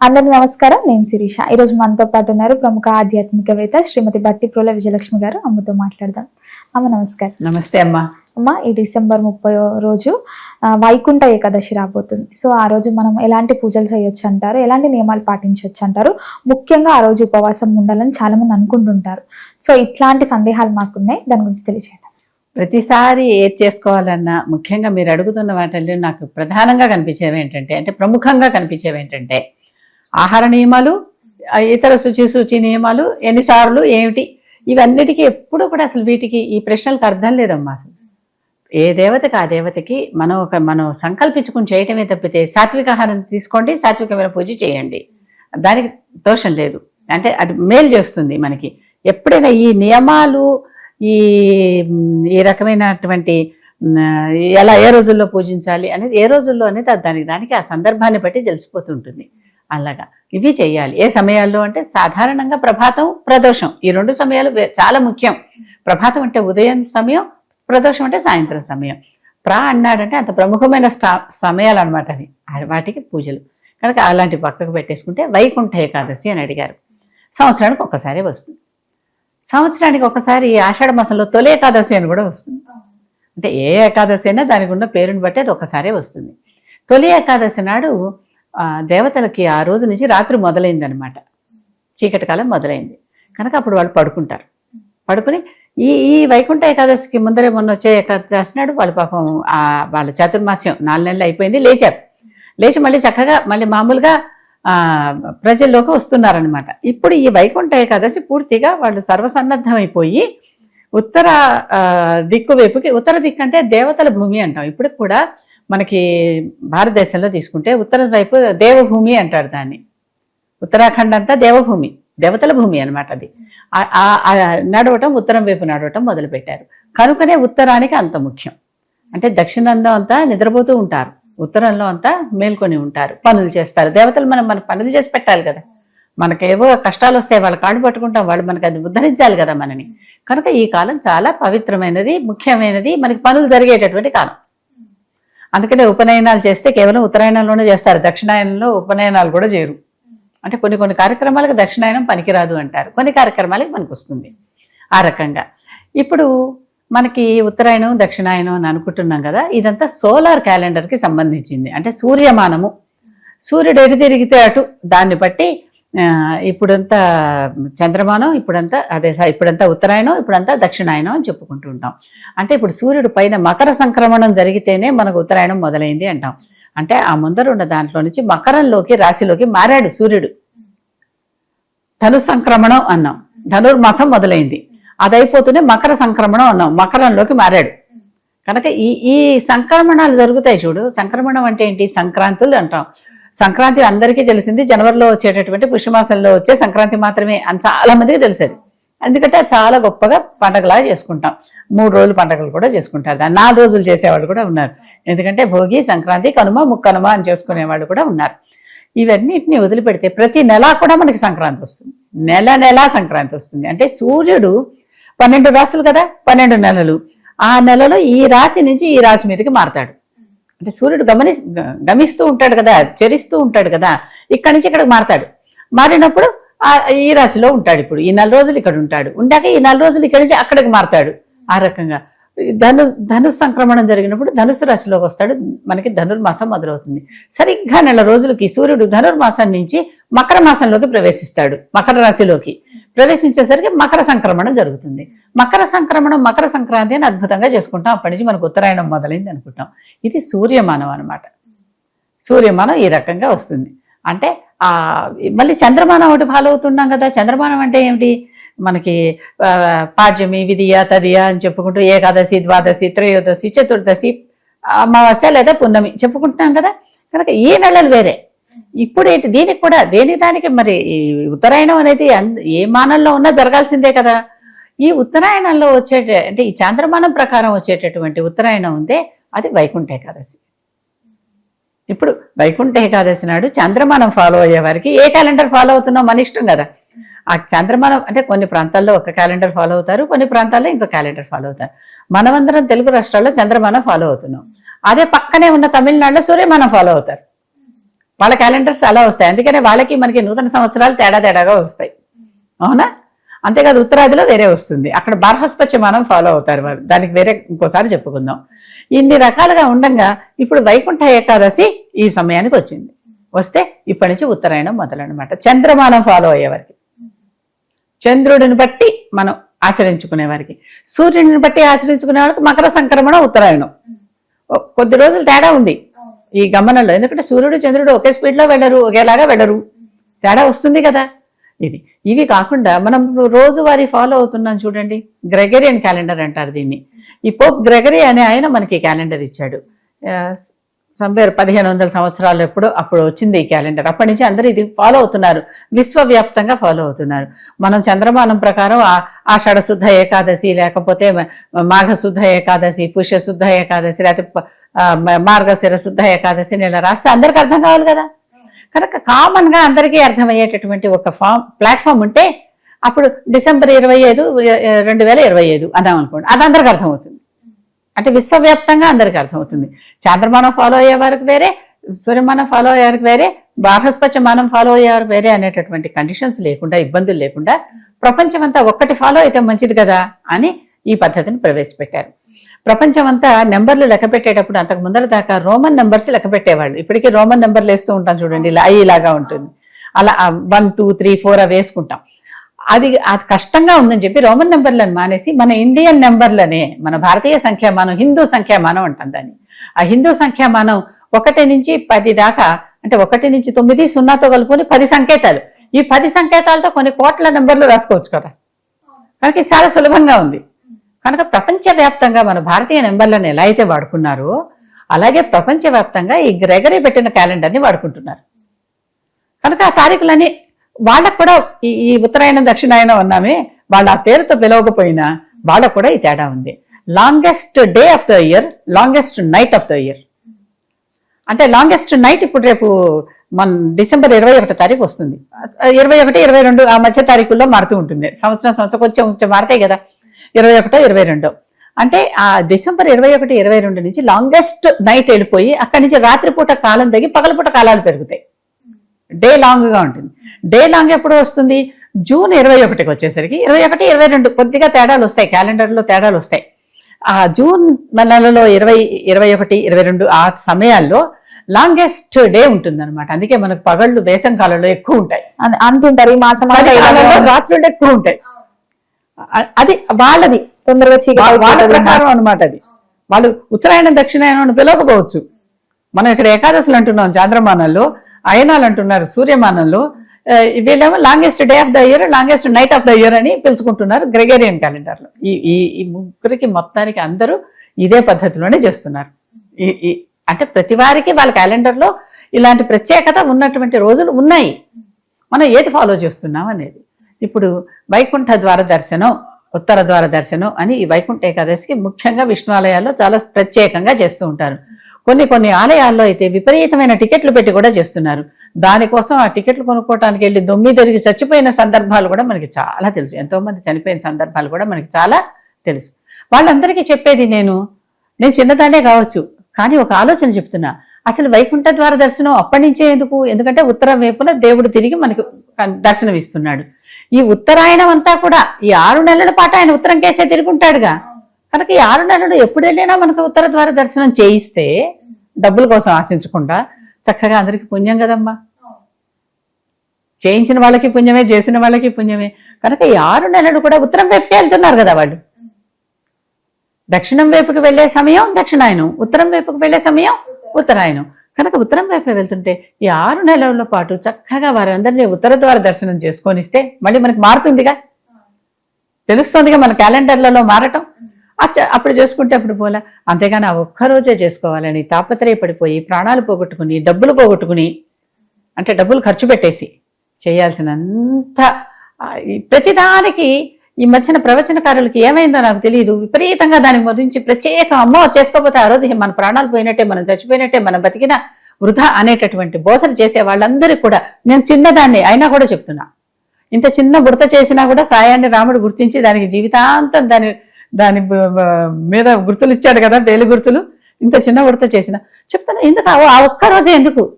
అందరికీ నమస్కారం. నేను శిరీష. ఈరోజు మనతో పాటు ఉన్నారు ప్రముఖ ఆధ్యాత్మికవేత్త శ్రీమతి బట్టి ప్రోల విజయలక్ష్మి గారు. అమ్మతో మాట్లాడదాం. అమ్మ నమస్కారం. నమస్తే అమ్మా. అమ్మ ఈ డిసెంబర్ ముప్పై రోజు వైకుంఠ ఏకాదశి రాబోతుంది. సో ఆ రోజు మనం ఎలాంటి పూజలు చేయొచ్చు అంటారు? ఎలాంటి నియమాలు పాటించవచ్చు అంటారు? ముఖ్యంగా ఆ రోజు ఉపవాసం ఉండాలని చాలా మంది అనుకుంటుంటారు. సో ఇట్లాంటి సందేహాలు మాకున్నాయి. దాని గురించి తెలియజేయండి ప్రతిసారి ఏది చేసుకోవాలన్నా ముఖ్యంగా మీరు అడుగుతున్న వాటిల్లో నాకు ప్రధానంగా కనిపించేవి ఏంటంటే అంటే ప్రముఖంగా కనిపించేవి ఏంటంటే ఆహార నియమాలు ఇతర శుచి శుచి నియమాలు ఎన్నిసార్లు ఏమిటి ఇవన్నిటికీ ఎప్పుడు కూడా అసలు వీటికి ఈ ప్రశ్నలకు అర్థం లేదమ్మా అసలు. ఏ దేవతకి ఆ దేవతకి మనం ఒక మనం సంకల్పించుకుని చేయటమే తప్పితే సాత్విక ఆహారం తీసుకోండి సాత్వికమైన పూజ చేయండి. దానికి దోషం లేదు. అంటే అది మేలు చేస్తుంది మనకి. ఎప్పుడైనా ఈ నియమాలు ఈ ఈ రకమైనటువంటి ఎలా ఏ రోజుల్లో పూజించాలి అనేది ఏ రోజుల్లో అనేది దానికి దానికి ఆ సందర్భాన్ని బట్టి తెలిసిపోతుంటుంది. అలాగా. ఇవి చేయాలి. ఏ సమయాల్లో అంటే సాధారణంగా ప్రభాతం ప్రదోషం. ఈ రెండు సమయాలు చాలా ముఖ్యం. ప్రభాతం అంటే ఉదయం సమయం ప్రదోషం అంటే సాయంత్రం సమయం. ప్రా అన్నాడంటే అంత ప్రముఖమైన స్థా సమయాలు అనమాట అవి వాటికి పూజలు. కనుక అలాంటి పక్కకు పెట్టేసుకుంటే వైకుంఠ ఏకాదశి అని అడిగారు. సంవత్సరానికి ఒక్కసారి వస్తుంది. సంవత్సరానికి ఒకసారి ఆషాఢ మాసంలో తొలి ఏకాదశి అని కూడా వస్తుంది. అంటే ఏ ఏకాదశి అయినా దానికి ఉన్న పేరుని బట్టి అది ఒకసారే వస్తుంది. తొలి ఏకాదశి నాడు దేవతలకి ఆ రోజు నుంచి రాత్రి మొదలైందనమాట చీకటి కాలం మొదలైంది. కనుక అప్పుడు వాళ్ళు పడుకుంటారు. పడుకుని ఈ ఈ వైకుంఠ ఏకాదశికి ముందరే మొన్న వచ్చే ఏకాదశి నాడు వాళ్ళ పాపం ఆ వాళ్ళ చాతుర్మాస్యం నాలుగు నెలలు అయిపోయింది. లేచారు. లేచి మళ్ళీ చక్కగా మళ్ళీ మామూలుగా ప్రజల్లోకి వస్తున్నారనమాట ఇప్పుడు ఈ వైకుంఠ ఏకాదశి పూర్తిగా వాళ్ళు సర్వసన్నద్ధమైపోయి ఉత్తర దిక్కు వైపుకి ఉత్తర దిక్కు అంటే దేవతల భూమి అంటాం. ఇప్పుడు కూడా మనకి భారతదేశంలో తీసుకుంటే ఉత్తర వైపు దేవభూమి అంటారు దాన్ని. ఉత్తరాఖండ్ అంతా దేవభూమి దేవతల భూమి అన్నమాట అది. నడవటం ఉత్తరం వైపు నడవటం మొదలుపెట్టారు. కనుకనే ఉత్తరానికి అంత ముఖ్యం. అంటే దక్షిణంలో అంతా నిద్రపోతూ ఉంటారు. ఉత్తరంలో అంతా మేల్కొని ఉంటారు. పనులు చేస్తారు. దేవతలు మనం మన పనులు చేసి పెట్టాలి కదా. మనకేవో కష్టాలు వస్తాయి వాళ్ళు కాడు పట్టుకుంటాం వాళ్ళు మనకి అది ఉద్ధరించాలి కదా మనని. కనుక ఈ కాలం చాలా పవిత్రమైనది ముఖ్యమైనది మనకి పనులు జరిగేటటువంటి కాలం. అందుకనే ఉపనయనాలు చేస్తే కేవలం ఉత్తరాయణంలోనే చేస్తారు దక్షిణాయనంలో ఉపనయనాలు కూడా చేయరు. అంటే కొన్ని కొన్ని కార్యక్రమాలకు దక్షిణాయనం పనికిరాదు అంటారు కొన్ని కార్యక్రమాలకి మనకు వస్తుంది ఆ రకంగా. ఇప్పుడు మనకి ఉత్తరాయణం దక్షిణాయనం అని అనుకుంటున్నాం కదా ఇదంతా సోలార్ క్యాలెండర్కి సంబంధించింది. అంటే సూర్యమానము సూర్యుడు ఎటు తిరిగితే అటు దాన్ని బట్టి ఇప్పుడంతా చంద్రమానం ఇప్పుడంతా అదే సార్ ఇప్పుడంతా ఉత్తరాయణం ఇప్పుడంతా దక్షిణాయనం అని చెప్పుకుంటూ ఉంటాం. అంటే ఇప్పుడు సూర్యుడు పైన మకర సంక్రమణం జరిగితేనే మనకు ఉత్తరాయణం మొదలైంది అంటాం. అంటే ఆ ముందర ఉన్న దాంట్లో నుంచి మకరంలోకి రాశిలోకి మారాడు సూర్యుడు. ధను సంక్రమణం అన్నాం. ధనుర్మాసం మొదలైంది. అది అయిపోతూనే మకర సంక్రమణం అన్నాం. మకరంలోకి మారాడు. కనుక ఈ ఈ సంక్రమణాలు జరుగుతాయి చూడు. సంక్రమణం అంటే ఏంటి? సంక్రాంతులు అంటాం. సంక్రాంతి అందరికీ తెలిసింది. జనవరిలో వచ్చేటటువంటి పుష్యమాసంలో వచ్చే సంక్రాంతి మాత్రమే అని చాలా మందికి తెలిసేది. ఎందుకంటే చాలా గొప్పగా పండగలాగా చేసుకుంటాం. మూడు రోజులు పండగలు కూడా చేసుకుంటారు. దాన్ని నాలుగు రోజులు చేసేవాళ్ళు కూడా ఉన్నారు. ఎందుకంటే భోగి సంక్రాంతి కనుమ ముక్కనుమ అని చేసుకునేవాళ్ళు కూడా ఉన్నారు. ఇవన్నిటిని వదిలిపెడితే ప్రతి నెల కూడా మనకి సంక్రాంతి వస్తుంది. నెల నెల సంక్రాంతి వస్తుంది. అంటే సూర్యుడు పన్నెండు రాశులు కదా? పన్నెండు నెలలు. ఆ నెలలో ఈ రాశి నుంచి ఈ రాశి మీదకి మారతాడు. అంటే సూర్యుడు గమని గమిస్తూ ఉంటాడు కదా చరిస్తూ ఉంటాడు కదా ఇక్కడి నుంచి ఇక్కడికి మారతాడు. మారినప్పుడు ఈ రాశిలో ఉంటాడు ఇప్పుడు. ఈ నెల రోజులు ఇక్కడ ఉంటాడు. ఉండాక ఈ నెల రోజులు ఇక్కడి నుంచి అక్కడికి మారతాడు ఆ రకంగా. ధను ధను సంక్రమణం జరిగినప్పుడు ధనుసు రాశిలోకి వస్తాడు. మనకి ధనుర్మాసం మొదలవుతుంది. సరిగ్గా నెల రోజులకి సూర్యుడు ధనుర్మాసం నుంచి మకర మాసంలోకి ప్రవేశిస్తాడు. మకర రాశిలోకి. ప్రవేశించేసరికి మకర సంక్రమణం జరుగుతుంది. మకర సంక్రమణం మకర సంక్రాంతి అని అద్భుతంగా చేసుకుంటాం. అప్పటి నుంచి మనకు ఉత్తరాయణం మొదలైంది అనుకుంటాం. ఇది సూర్యమానం అన్నమాట. సూర్యమానం ఈ రకంగా వస్తుంది. అంటే ఆ మళ్ళీ చంద్రమానం ఒకటి ఫాలో అవుతున్నాం కదా. చంద్రమానం అంటే ఏమిటి? మనకి పాడ్యమి విధియ తదియ అని చెప్పుకుంటూ ఏకాదశి ద్వాదశి త్రయోదశి చతుర్దశి అమావాస్య లేదా పున్నమి చెప్పుకుంటున్నాం కదా. కనుక ఈ నెలలు వేరే. ఇప్పుడు ఏంటి దీనికి కూడా దేని దానికి మరి ఈ ఉత్తరాయణం అనేది ఏ మానంలో ఉన్నా జరగాల్సిందే కదా. ఈ ఉత్తరాయణంలో వచ్చే అంటే ఈ చాంద్రమానం ప్రకారం వచ్చేటటువంటి ఉత్తరాయణం ఉందే అది వైకుంఠ ఏకాదశి. ఇప్పుడు వైకుంఠ ఏకాదశి నాడు చంద్రమానం ఫాలో అయ్యే వారికి ఏ క్యాలెండర్ ఫాలో అవుతున్నాం? మన ఇష్టం కదా. ఆ చంద్రమానం అంటే కొన్ని ప్రాంతాల్లో ఒక క్యాలెండర్ ఫాలో అవుతారు కొన్ని ప్రాంతాల్లో ఇంకో క్యాలెండర్ ఫాలో అవుతారు. మనమందరం తెలుగు రాష్ట్రాల్లో చంద్రమానం ఫాలో అవుతున్నాం. అదే పక్కనే ఉన్న తమిళనాడులో సూర్యమానం ఫాలో అవుతారు. వాళ్ళ క్యాలెండర్స్ అలా వస్తాయి. అందుకనే వాళ్ళకి మనకి నూతన సంవత్సరాలు తేడా తేడాగా వస్తాయి. అవునా? అంతేకాదు ఉత్తరాదిలో వేరే వస్తుంది. అక్కడ బార్హస్పత్య మనం ఫాలో అవుతారు. వారు దానికి వేరే ఇంకోసారి చెప్పుకుందాం. ఇన్ని రకాలుగా ఉండగా ఇప్పుడు వైకుంఠ ఏకాదశి ఈ సమయానికి వచ్చింది. వస్తే ఇప్పటి నుంచి ఉత్తరాయణం మొదలనమాట. చంద్రమానం ఫాలో అయ్యేవారికి చంద్రుడిని బట్టి మనం ఆచరించుకునే వారికి. సూర్యుడిని బట్టి ఆచరించుకునే వాళ్ళకి మకర సంక్రమణ ఉత్తరాయణం. కొద్ది రోజులు తేడా ఉంది. ఈ గమనంలో ఎందుకంటే సూర్యుడు చంద్రుడు ఒకే స్పీడ్లో వెళ్ళరు ఒకేలాగా వెళ్ళరు. తేడా వస్తుంది కదా. ఇది ఇవి కాకుండా మనం రోజువారీ ఫాలో అవుతున్నాం చూడండి. గ్రెగరియన్ క్యాలెండర్ అంటారు దీన్ని. ఈ పోప్ గ్రెగరీ అనే ఆయన మనకి క్యాలెండర్ ఇచ్చాడు. సంబేర్ పదిహేను వందల సంవత్సరాలు ఎప్పుడు అప్పుడు వచ్చింది ఈ క్యాలెండర్. అప్పటి నుంచి అందరూ ఇది ఫాలో అవుతున్నారు. విశ్వవ్యాప్తంగా ఫాలో అవుతున్నారు. మనం చంద్రమానం ప్రకారం ఆ- ఆషాఢ శుద్ధ ఏకాదశి లేకపోతే మాఘశుద్ధ ఏకాదశి పుష్యశుద్ధ ఏకాదశి లేకపోతే మార్గశిర శుద్ధ ఏకాదశి ఇలా రాస్తే అందరికి అర్థం కావాలి కదా? కనుక కామన్గా అందరికీ అర్థమయ్యేటటువంటి ఒక ఫామ్ ప్లాట్ఫామ్ ఉంటే అప్పుడు డిసెంబర్ ఇరవై ఐదు రెండు వేల ఇరవై ఐదు అన్నాం అనుకోండి అది అందరికి అర్థమవుతుంది. అంటే విశ్వవ్యాప్తంగా అందరికి అర్థమవుతుంది. చాంద్రమానం ఫాలో అయ్యే వారికి వేరే సూర్యమానం ఫాలో అయ్యే వారికి వేరే బాహస్పత్య మానం ఫాలో అయ్యే వారికి వేరే అనేటటువంటి కండిషన్స్ లేకుండా ఇబ్బందులు లేకుండా ప్రపంచం అంతా ఒక్కటి ఫాలో అయితే మంచిది కదా అని ఈ పద్ధతిని ప్రవేశపెట్టారు. ప్రపంచం అంతా నెంబర్లు లెక్క పెట్టేటప్పుడు అంతకు ముందర దాకా రోమన్ నెంబర్స్ లెక్క పెట్టేవాళ్ళు. ఇప్పటికీ రోమన్ నెంబర్లు వేస్తూ ఉంటాం చూడండి ఇలా ఇలాగా ఉంటుంది. అలా వన్ టూ త్రీ ఫోర్ అవి వేసుకుంటాం. అది అది కష్టంగా ఉందని చెప్పి రోమన్ నెంబర్లను మానేసి మన ఇండియన్ నెంబర్లనే మన భారతీయ సంఖ్యామానం హిందూ సంఖ్యామానం అంటాం దాన్ని. ఆ హిందూ సంఖ్యామానం ఒకటి నుంచి పది దాకా అంటే ఒకటి నుంచి తొమ్మిది సున్నాతో కలుపుకొని పది సంకేతాలు. ఈ పది సంకేతాలతో కొన్ని కోట్ల నెంబర్లు రాసుకోవచ్చు కదా. కనుక ఇది చాలా సులభంగా ఉంది. కనుక ప్రపంచవ్యాప్తంగా మన భారతీయ నెంబర్లను ఎలా అయితే వాడుకున్నారో అలాగే ప్రపంచవ్యాప్తంగా ఈ గ్రెగరీ పెట్టిన క్యాలెండర్ని వాడుకుంటున్నారు. కనుక ఆ తారీఖులని వాళ్ళకు కూడా ఈ ఈ ఉత్తరాయణం దక్షిణాయనం అన్నామే వాళ్ళ ఆ పేరుతో పిలవకపోయినా వాళ్ళకు కూడా ఈ తేడా ఉంది. Longest day of the year longest night of the year అంటే లాంగెస్ట్ నైట్ ఇప్పుడు రేపు మన డిసెంబర్ ఇరవై ఒకటో తారీఖు వస్తుంది. ఇరవై ఒకటి ఇరవై రెండు ఆ మధ్య తారీఖుల్లో మారుతూ ఉంటుంది. సంవత్సరం సంవత్సరం కొంచెం కొంచెం మారుతాయి కదా. ఇరవై ఒకటో ఇరవై రెండో. అంటే ఆ డిసెంబర్ ఇరవై ఒకటి ఇరవై రెండు నుంచి లాంగెస్ట్ నైట్ వెళ్ళిపోయి అక్కడి నుంచి రాత్రిపూట కాలం తగ్గి పగలపూట కాలాలు పెరుగుతాయి. డే లాంగ్గా ఉంటుంది. డే లాంగ్ ఎప్పుడు వస్తుంది? జూన్ ఇరవై ఒకటికి వచ్చేసరికి ఇరవై ఒకటి ఇరవై రెండు కొద్దిగా తేడాలు వస్తాయి. క్యాలెండర్లో తేడాలు వస్తాయి. ఆ జూన్ నెలలో ఇరవై ఇరవై ఒకటి ఇరవై రెండు ఆ సమయాల్లో లాంగెస్ట్ డే ఉంటుంది అనమాట అందుకే మనకు పగళ్ళు వేసం కాలంలో ఎక్కువ ఉంటాయి. అంటుంటారు ఈ మాసం రాత్రులు ఎక్కువ ఉంటాయి. అది వాళ్ళది. తొందరగా వాళ్ళ. ప్రకారం అనమాట అది. వాళ్ళు ఉత్తరాయణం దక్షిణాయనం అని పిలవకపోవచ్చు. మనం ఇక్కడ ఏకాదశులు అంటున్నాం చాంద్రమానంలో అయనాలు అంటున్నారు సూర్యమానంలో. వీళ్ళేమో longest day of the year longest night of the year అని పిలుచుకుంటున్నారు గ్రెగేరియన్ క్యాలెండర్లో. ఈ ఈ ఈ ముగ్గురికి మొత్తానికి అందరూ ఇదే పద్ధతిలోనే చేస్తున్నారు. ఈ ఈ అంటే ప్రతి వారికి వాళ్ళ క్యాలెండర్లో ఇలాంటి ప్రత్యేకత ఉన్నటువంటి రోజులు ఉన్నాయి. మనం ఏది ఫాలో చేస్తున్నాం అనేది. ఇప్పుడు వైకుంఠ ద్వార దర్శనం ఉత్తర ద్వార దర్శనం అని ఈ వైకుంఠ ఏకాదశికి ముఖ్యంగా విష్ణు ఆలయాల్లో చాలా ప్రత్యేకంగా చేస్తూ ఉంటారు. కొన్ని కొన్ని ఆలయాల్లో అయితే విపరీతమైన టికెట్లు పెట్టి కూడా చేస్తున్నారు. దానికోసం ఆ టికెట్లు కొనుక్కోవడానికి వెళ్ళి దొమ్మి దొరికి చచ్చిపోయిన సందర్భాలు కూడా మనకి చాలా తెలుసు. ఎంతోమంది చనిపోయిన సందర్భాలు కూడా మనకి చాలా తెలుసు. వాళ్ళందరికీ చెప్పేది నేను నేను చిన్నదాన్నే కావచ్చు కానీ ఒక ఆలోచన చెప్తున్నా. అసలు వైకుంఠ ద్వార దర్శనం అప్పటి నుంచే ఎందుకు? ఎందుకంటే ఉత్తరం వైపున దేవుడు తిరిగి మనకు దర్శనం ఇస్తున్నాడు ఈ ఉత్తరాయణం అంతా కూడా ఈ ఆరు నెలల పాటు ఆయన ఉత్తరం కేసే తిరుగుంటాడుగా. కనుక ఈ ఆరు నెలలు ఎప్పుడు వెళ్ళినా మనకు ఉత్తర ద్వార దర్శనం చేయిస్తే డబ్బుల కోసం ఆశించకుండా చక్కగా అందరికి పుణ్యం కదమ్మా. చేయించిన వాళ్ళకి పుణ్యమే చేసిన వాళ్ళకి పుణ్యమే. కనుక ఈ ఆరు నెలలు కూడా ఉత్తరం వైపుకే వెళ్తున్నారు కదా వాళ్ళు. దక్షిణం వైపుకి వెళ్ళే సమయం దక్షిణాయనం ఉత్తరం వైపుకి వెళ్ళే సమయం ఉత్తరాయణం కనుక ఉత్తరం వైపు వెళ్తుంటే ఈ ఆరు నెలల పాటు చక్కగా వారందరినీ ఉత్తర ద్వార దర్శనం చేసుకొనిస్తే మళ్ళీ మనకి మారుతుందిగా? తెలుస్తుందిగా మన క్యాలెండర్లలో మారటం? అచ్చ అప్పుడు చేసుకుంటే అప్పుడు పోలా. అంతేగాని ఆ ఒక్కరోజే చేసుకోవాలని తాపత్రయపడిపోయి ప్రాణాలు పోగొట్టుకుని డబ్బులు పోగొట్టుకుని అంటే డబ్బులు ఖర్చు పెట్టేసి చేయాల్సినంత ప్రతిదానికి ఈ మధ్యన ప్రవచనకారులకి ఏమైందో నాకు తెలియదు విపరీతంగా దాని గురించి ప్రత్యేక అమ్మో చేసుకోకపోతే ఆ రోజు మన ప్రాణాలు పోయినట్టే మనం చచ్చిపోయినట్టే మనం బతికిన వృధా అనేటటువంటి బోధలు చేసే వాళ్ళందరికీ కూడా నేను చిన్నదాన్ని అయినా కూడా చెప్తున్నా. ఇంత చిన్న బుడత చేసినా కూడా సాయాన్ని రాముడు గుర్తించి దానికి జీవితాంతం దాని దాని మీద గుర్తులు ఇచ్చాడు కదా పేలి గుర్తులు. ఇంత చిన్న ఉడత చేసిన. చెప్తాను ఎందుకు? ఆ- ఒక్క రోజే ఎందుకు?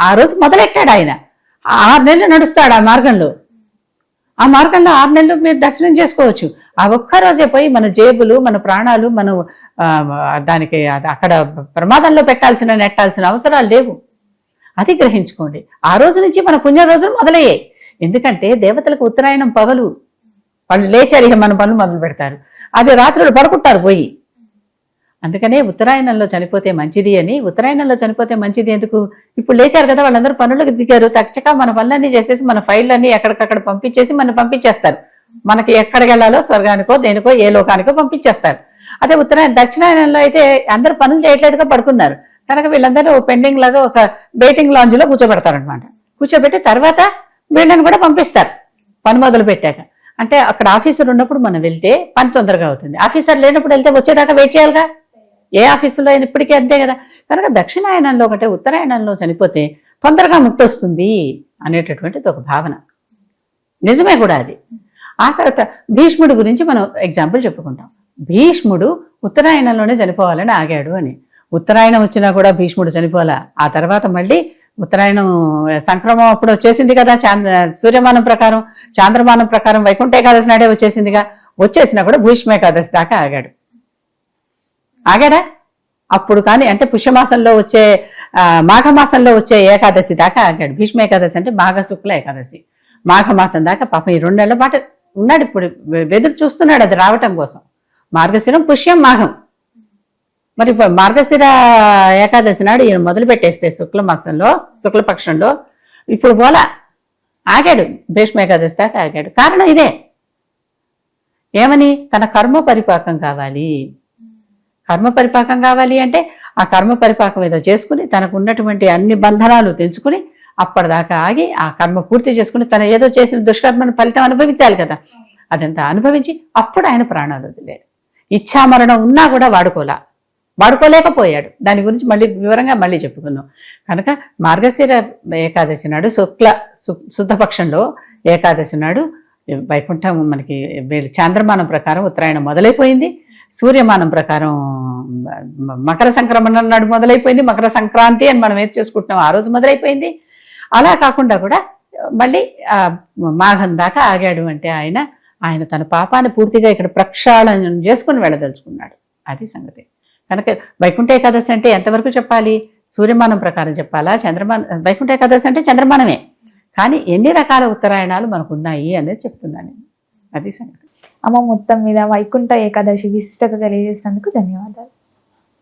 ఆ రోజు మొదలెట్టాడు ఆయన. ఆరు నెలలు నడుస్తాడు ఆ మార్గంలో. ఆ మార్గంలో ఆరు నెలలు మీరు దర్శనం చేసుకోవచ్చు. ఆ ఒక్క రోజే పోయి మన జేబులు మన ప్రాణాలు మనం దానికి అక్కడ ప్రమాదంలో పెట్టాల్సిన నెట్టాల్సిన అవసరాలు లేవు. అది గ్రహించుకోండి. ఆ రోజు నుంచి మన పుణ్య రోజులు మొదలయ్యాయి. ఎందుకంటే దేవతలకు ఉత్తరాయణం పగలు. వాళ్ళు లేచారు ఇక మన పనులు మొదలు పెడతారు. అది రాత్రులు పడుకుంటారు పోయి. అందుకనే ఉత్తరాయణంలో చనిపోతే మంచిది అని ఉత్తరాయణంలో చనిపోతే మంచిది ఎందుకు? ఇప్పుడు లేచారు కదా వాళ్ళందరూ పనులకు దిగారు. తక్షక మన పనులన్నీ చేసేసి మన ఫైళ్ళన్నీ ఎక్కడికక్కడ పంపించేసి మనం పంపించేస్తారు. మనకి ఎక్కడికి వెళ్ళాలో స్వర్గానికో దేనికో ఏ లోకానికో పంపించేస్తారు. అదే ఉత్తరాయణ దక్షిణాయనంలో అయితే అందరూ పనులు చేయట్లేదుగా పడుకున్నారు. కనుక వీళ్ళందరూ పెండింగ్ లాగా ఒక వెయిటింగ్ లాంజ్లో కూర్చోబెడతారనమాట కూర్చోబెట్టి తర్వాత వీళ్ళని కూడా పంపిస్తారు. పని మొదలు పెట్టాక అంటే అక్కడ ఆఫీసర్ ఉన్నప్పుడు మనం వెళ్తే పని తొందరగా అవుతుంది. ఆఫీసర్ లేనప్పుడు వెళ్తే వచ్చేదాకా వెయిట్ చేయాలిగా? ఏ ఆఫీసులో అయినా ఇప్పటికీ అంతే కదా. కనుక దక్షిణాయనంలో ఒకటే ఉత్తరాయణంలో చనిపోతే తొందరగా ముక్తి వస్తుంది అనేటటువంటిది ఒక భావన. నిజమే కూడా అది. ఆ తర్వాత భీష్ముడి గురించి మనం ఎగ్జాంపుల్ చెప్పుకుంటాం. భీష్ముడు ఉత్తరాయణంలోనే చనిపోవాలని ఆగాడు అని. ఉత్తరాయణం వచ్చినా కూడా భీష్ముడు చనిపోలా ఆ తర్వాత మళ్ళీ ఉత్తరాయణం సంక్రమం అప్పుడు వచ్చేసింది కదా చాంద్ర సూర్యమానం ప్రకారం చాంద్రమానం ప్రకారం వైకుంఠ ఏకాదశి నాడే వచ్చేసిందిగా. వచ్చేసినా కూడా భూష్మ ఏకాదశి దాకా ఆగాడు. ఆగాడా? అప్పుడు కానీ అంటే పుష్యమాసంలో వచ్చే మాఘమాసంలో వచ్చే ఏకాదశి దాకా ఆగాడు. భీష్మ ఏకాదశి అంటే మాఘశుక్ల ఏకాదశి. మాఘమాసం దాకా పాపం ఈ రెండు నెలల పాటు ఉన్నాడు ఇప్పుడు. ఎదురు వెదురు చూస్తున్నాడు అది రావటం కోసం. మార్గశిరం పుష్యం మాఘం. మరి ఇప్పుడు మార్గశిర ఏకాదశి నాడు ఈయన మొదలు పెట్టేస్తే శుక్ల మాసంలో శుక్లపక్షంలో ఇప్పుడు పోలా ఆగాడు భీష్మ ఏకాదశి దాకా ఆగాడు. కారణం ఇదే. ఏమని? తన కర్మ పరిపాకం కావాలి. కర్మ పరిపాకం కావాలి అంటే ఆ కర్మ పరిపాకం ఏదో చేసుకుని తనకు ఉన్నటువంటి అన్ని బంధనాలు తెంచుకుని అప్పటిదాకా ఆగి ఆ కర్మ పూర్తి చేసుకుని తను ఏదో చేసిన దుష్కర్మను ఫలితం అనుభవించాలి కదా. అదంతా అనుభవించి అప్పుడు ఆయన ప్రాణాలు వదిలేడు. ఇచ్చామరణం ఉన్నా కూడా వాడుకోలే. వాడుకోలేకపోయాడు. దాని గురించి మళ్ళీ వివరంగా మళ్ళీ చెప్పుకుందాం. కనుక మార్గశిర ఏకాదశి నాడు శుక్ల శుద్ధపక్షంలో ఏకాదశి నాడు వైకుంఠం మనకి వీళ్ళు చాంద్రమానం ప్రకారం ఉత్తరాయణం మొదలైపోయింది. సూర్యమానం ప్రకారం మకర సంక్రమణ నాడు మొదలైపోయింది. మకర సంక్రాంతి అని మనం ఏది చేసుకుంటున్నాం ఆ రోజు మొదలైపోయింది. అలా కాకుండా కూడా మళ్ళీ మాఘం దాకా ఆగాడు అంటే ఆయన ఆయన తన పాపాన్ని పూర్తిగా ఇక్కడ ప్రక్షాళన చేసుకుని వెళ్ళదలుచుకున్నాడు. అది సంగతి. కనుక వైకుంఠ ఏకాదశి అంటే ఎంతవరకు చెప్పాలి? సూర్యమానం ప్రకారం చెప్పాలా? చంద్రమాన వైకుంఠ ఏకాదశి అంటే చంద్రమానమే. కానీ ఎన్ని రకాల ఉత్తరాయణాలు మనకు ఉన్నాయి అనేది చెప్తున్నాను అది సంగతి. అమ్మ మొత్తం మీద వైకుంఠ ఏకాదశి విశిష్టత తెలియజేసినందుకు ధన్యవాదాలు.